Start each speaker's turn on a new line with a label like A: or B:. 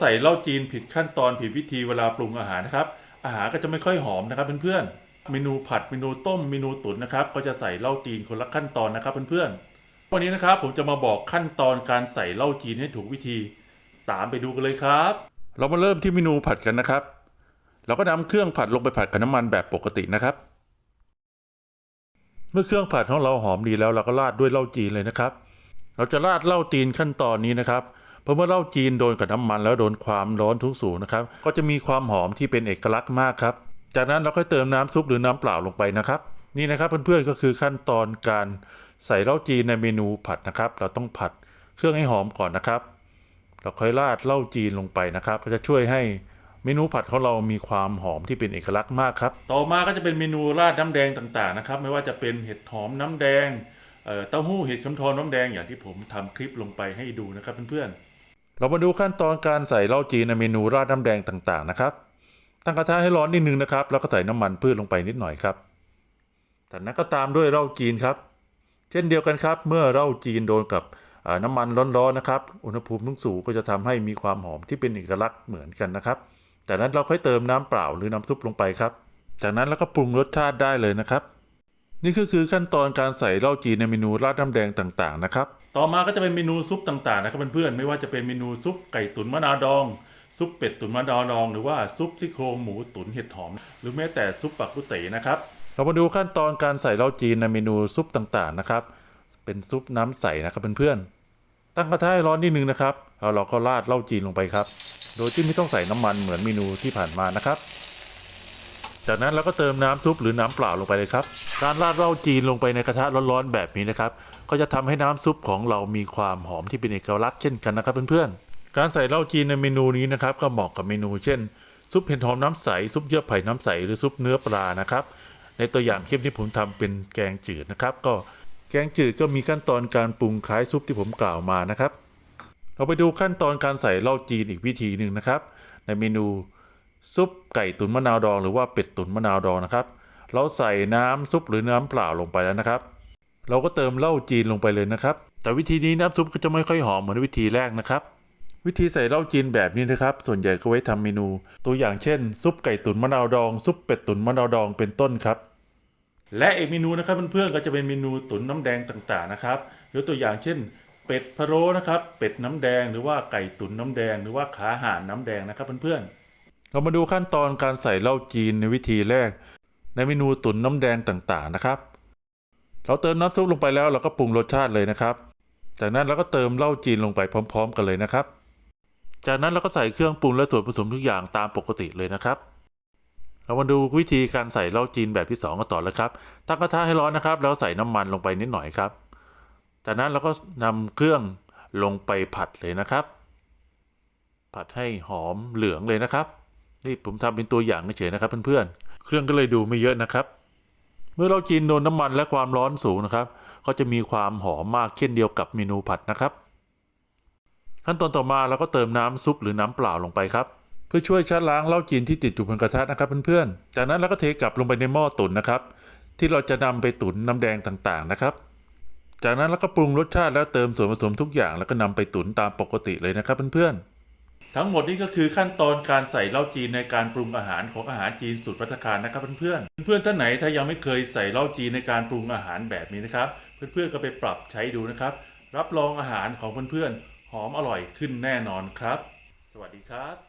A: ใส่เหล้าจีนผิดขั้นตอนผิดวิธีเวลาปรุงอาหารนะครับ อาหารก็จะไม่ค่อยหอมนะครับเพื่อนๆเมนูผัดเมนูต้มเมนูตุ๋นนะครับ ก็จะใส่เหล้าจีนคนละขั้นตอนนะครับเพื่อนๆวันนี้นะครับผมจะมาบอกขั้นตอนการใส่เหล้าจีนให้ถูกวิธี ตามไปดูกันเลยครับ เรามาเริ่มที่เมนูผัดกันนะครับ เราก็นำเครื่องผัดลงไปผัดกับน้ำมันแบบปกตินะครับ เมื่อเครื่องผัดของเราหอมดีแล้วเราก็ราดด้วยเหล้าจีนเลยนะครับ เราจะราดเหล้าจีนขั้นตอนนี้นะครับ เพราะเมื่อเหล้าจีนโดนกับน้ำมันแล้วโดนความร้อนทุกสูงนะครับ ก็จะมีความหอมที่เป็นเอกลักษณ์มากครับ จากนั้นเราค่อยเติมน้ำซุปหรือน้ำเปล่าลงไปนะครับ นี่นะครับเพื่อนๆก็คือขั้นตอนการใส่เหล้าจีนในเมนูผัดนะครับ เราต้องผัดเครื่องให้หอมก่อนนะครับ เราค่อยราดเหล้าจีนลงไปนะครับ ก็จะช่วยให้เมนูผัดของเรามีความหอมที่เป็นเอกลักษณ์มากครับ ต่อมาก็จะเป็นเมนูราดน้ำแดงต่างๆนะครับ ไม่ว่าจะเป็นเห็ดหอมน้ำแดงเต้าหู้เห็ดคำทอนน้ำแดงอย่างที่ผมทำคลิปลงไปให้ดูนะครับเพื่อนๆ เรามาดูขั้นตอนการใส่เหล้าจีนในเมนูราดน้ำแดงต่างๆนะครับ ตั้งกระทะให้ร้อนนิดนึงนะครับ แล้วก็ใส่น้ำมันพืชลงไปนิดหน่อยครับจากนั้นก็ตามด้วยเหล้าจีนครับ เช่นเดียวกันครับ เมื่อเหล้าจีนโดนกับน้ำมันร้อนๆนะครับ อุณหภูมิสูงก็จะทำให้มีความหอมที่เป็นเอกลักษณ์เหมือนกันนะครับ จากนั้นเราค่อยเติมน้ำเปล่าหรือน้ำซุปลงไปครับ จากนั้นเราก็ปรุงรสชาติได้เลยนะครับ นี่ก็คือขั้นตอนการใส่เหล้าจีนในเมนูราดน้ำแดงต่างๆนะครับ ต่อมาก็จะเป็นเมนูซุปต่างๆนะครับเพื่อนๆไม่ว่าจะเป็นเมนูซุปไก่ตุ๋นมะนาวดอง ซุปเป็ดตุ๋นมะนาวดอง หรือว่าซุปซี่โครงหมูตุ๋นเห็ดหอม หรือแม้แต่ซุปปักกุเต๋นะครับเรามาดูขั้นตอนการใส่เหล้าจีนในเมนูซุปต่างๆนะครับ เป็นซุปน้ำใสนะครับเพื่อนๆตั้งกระทะให้ร้อนนิดนึงนะครับแล้วเราก็ราดเหล้าจีนลงไปครับ โดยที่ไม่ต้องใส่น้ำมันเหมือนเมนูที่ผ่านมานะครับ จากนั้นเราก็เติมน้ำซุปหรือน้ำเปล่าลงไปเลยครับ การราดเหล้าจีนลงไปในกระทะร้อนๆแบบนี้นะครับ ก็จะทำให้น้ำซุปของเรามีความหอมที่เป็นเอกลักษณ์เช่นกันนะครับเพื่อนๆ การใส่เหล้าจีนในเมนูนี้นะครับก็เหมาะกับเมนูเช่น ซุปเห็ดหอมน้ำใส ซุปเยื่อไผ่น้ำใส หรือซุปเนื้อปลานะครับ ในตัวอย่างคลิปที่ผมทำเป็นแกงจืดนะครับ ก็แกงจืดก็มีขั้นตอนการปรุงคล้ายซุปที่ผมกล่าวมานะครับ เราไปดูขั้นตอนการใส่เหล้าจีนอีกวิธีหนึ่งนะครับ ในเมนูซุปไก่ตุ๋นมะนาวดอง หรือว่าเป็ดตุ๋นมะนาวดองนะครับ เราใส่น้ำซุปหรือน้ำเปล่าลงไปแล้วนะครับ เราก็เติมเหล้าจีนลงไปเลยนะครับ แต่วิธีนี้น้ำซุปก็จะไม่ค่อยหอมเหมือนวิธีแรกนะครับ วิธีใส่เหล้าจีนแบบนี้นะครับ ส่วนใหญ่ก็ไว้ทำเมนู ตัวอย่างเช่น ซุปไก่ตุ๋นมะนาวดอง ซุปเป็ดตุ๋นมะนาวดองเป็นต้นครับและอีกเมนูนะครับเพื่อนๆก็จะเป็นเมนูตุ๋นน้ำแดงต่างๆนะครับยกตัวอย่างเช่น เป็ดพะโล้นะครับ เป็ดน้ำแดงหรือว่าไก่ตุ๋นน้ำแดง หรือว่าขาห่านน้ำแดงนะครับเพื่อนๆเรามาดูขั้นตอนการใส่เหล้าจีนในวิธีแรก ในเมนูตุ๋นน้ำแดงต่างๆนะครับ เราเติมน้ำซุปลงไปแล้วเราก็ปรุงรสชาติเลยนะครับ จากนั้นเราก็เติมเหล้าจีนลงไปพร้อม ๆ กันเลยนะครับ จากนั้นเราก็ใส่เครื่องปรุงและส่วนผสมทุกอย่างตามปกติเลยนะครับเรามาดูวิธีการใส่เหล้าจีนแบบที่ 2กันต่อแล้วครับ ตั้งกระทะให้ร้อนนะครับ แล้วใส่น้ำมันลงไปนิดหน่อยครับ จากนั้นเราก็นำเครื่องลงไปผัดเลยนะครับ ผัดให้หอมเหลืองเลยนะครับ นี่ผมทำเป็นตัวอย่างเฉยๆนะครับเพื่อนๆ เครื่องก็เลยดูไม่เยอะนะครับ เมื่อเราจีนโดนน้ำมันและความร้อนสูงนะครับ ก็จะมีความหอมมากเช่นเดียวกับเมนูผัดนะครับ ขั้นตอนต่อมาเราก็เติมน้ำซุปหรือน้ำเปล่าลงไปครับ เพื่อช่วยชะล้างเหล้าจีนที่ติดอยู่บนกระทะนะครับเพื่อนๆ จากนั้นเราก็เทกลับลงไปในหม้อตุ๋นนะครับ ที่เราจะนำไปตุ๋นน้ำแดงต่างๆนะครับ จากนั้นเราก็ปรุงรสชาติแล้วเติมส่วนผสมทุกอย่างแล้วก็นำไปตุ๋นตามปกติเลยนะครับเพื่อนๆ ทั้งหมดนี้ก็คือขั้นตอนการใส่เหล้าจีนในการปรุงอาหารของอาหารจีนสูตรพัฒคารนะครับเพื่อนๆเพื่อนๆท่านไหนถ้ายังไม่เคยใส่เหล้าจีนในการปรุงอาหารแบบนี้นะครับ เพื่อนๆก็ไปปรับใช้ดูนะครับ รับรองอาหารของเพื่อนๆหอมอร่อยขึ้นแน่นอนครับ สวัสดีครับ